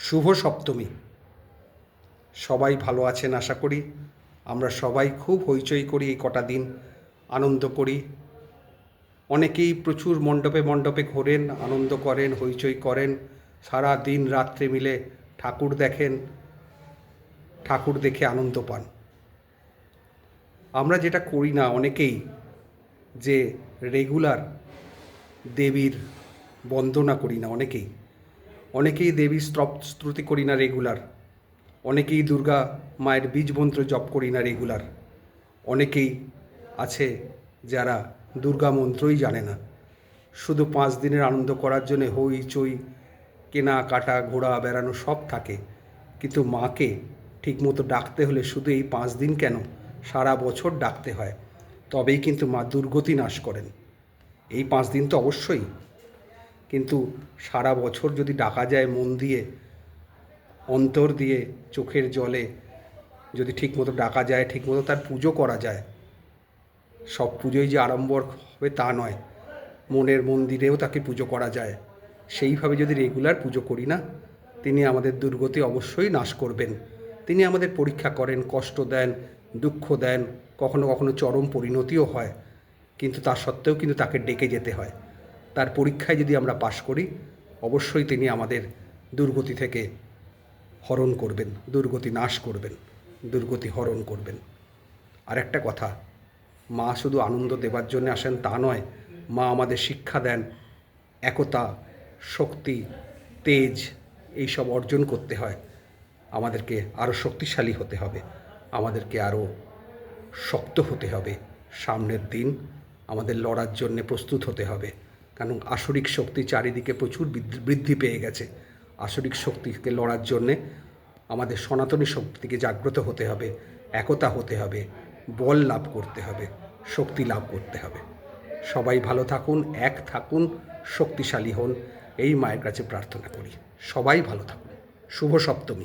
শুভ সপ্তমী। সবাই ভালো আছেন আশা করি। আমরা সবাই খুব হইচই করি এই কটা দিন, আনন্দ করি। অনেকেই প্রচুর মণ্ডপে মণ্ডপে ঘোরেন, আনন্দ করেন, হইচই করেন। সারা দিন রাত্রে মিলে ঠাকুর দেখেন, ঠাকুর দেখে আনন্দ পান। আমরা যেটা করি না অনেকেই, যে রেগুলার দেবীর বন্দনা করি না অনেকেই। অনেকেই দেবীর স্তব স্তুতি করি না রেগুলার অনেকেই দুর্গা মায়ের বীজ মন্ত্র জপ করি না রেগুলার অনেকেই আছে যারা দুর্গা মন্ত্রই জানে না। শুধু পাঁচ দিনের আনন্দ করার জন্য হই চই, কেনা, কাটা ঘোরা বেড়ানো সব থাকে। কিন্তু মাকে ঠিকমতো ডাকতে হলে শুধু এই পাঁচ দিন কেন? সারা বছর ডাকতে হয়। তবেই কিন্তু মা দুর্গতি নাশ করেন। এই পাঁচ দিন তো অবশ্যই কিন্তু সারা বছর যদি ডাকা যায় মন দিয়ে, অন্তর দিয়ে, চোখের জলে, যদি ঠিকমতো ডাকা যায়, ঠিকমতো তার পুজো করা যায়, সব পুজোই যে আড়ম্বর হবে তা নয়। মনের মন্দিরেও তাকে পুজো করা যায়। সেইভাবে যদি রেগুলার পুজো করি না, তিনি আমাদের দুর্গতি অবশ্যই নাশ করবেন। তিনি আমাদের পরীক্ষা করেন, কষ্ট দেন, দুঃখ দেন, কখনো কখনো চরম পরিণতিও হয়। কিন্তু তা সত্ত্বেও কিন্তু তাকে ডেকে যেতে হয়। তার পরীক্ষায় যদি আমরা পাশ করি, অবশ্যই তিনি আমাদের দুর্গতি থেকে হরণ করবেন, দুর্গতি নাশ করবেন, দুর্গতি হরণ করবেন। আর একটা কথা, মা শুধু আনন্দ দেবার জন্য আসেন তা নয়, মা আমাদের শিক্ষা দেন, একতা, শক্তি, তেজ, এইসব অর্জন করতে হয়। আমাদেরকে আরও শক্তিশালী হতে হবে, আমাদেরকে আরও শক্ত হতে হবে। সামনের দিন আমাদের লড়ার জন্যে প্রস্তুত হতে হবে। কারণ আসরিক শক্তি চারিদিকে প্রচুর বৃদ্ধি- পেয়ে গেছে। আসরিক শক্তিকে লড়ার জন্যে আমাদের সনাতনী শক্তিকে জাগ্রত হতে হবে, একতা হতে হবে, বল লাভ করতে হবে, শক্তি লাভ করতে হবে। সবাই ভালো থাকুন, এক থাকুন, শক্তিশালী হন, এই মায়ের কাছে প্রার্থনা করি। সবাই ভালো থাকুন। শুভ সপ্তমী।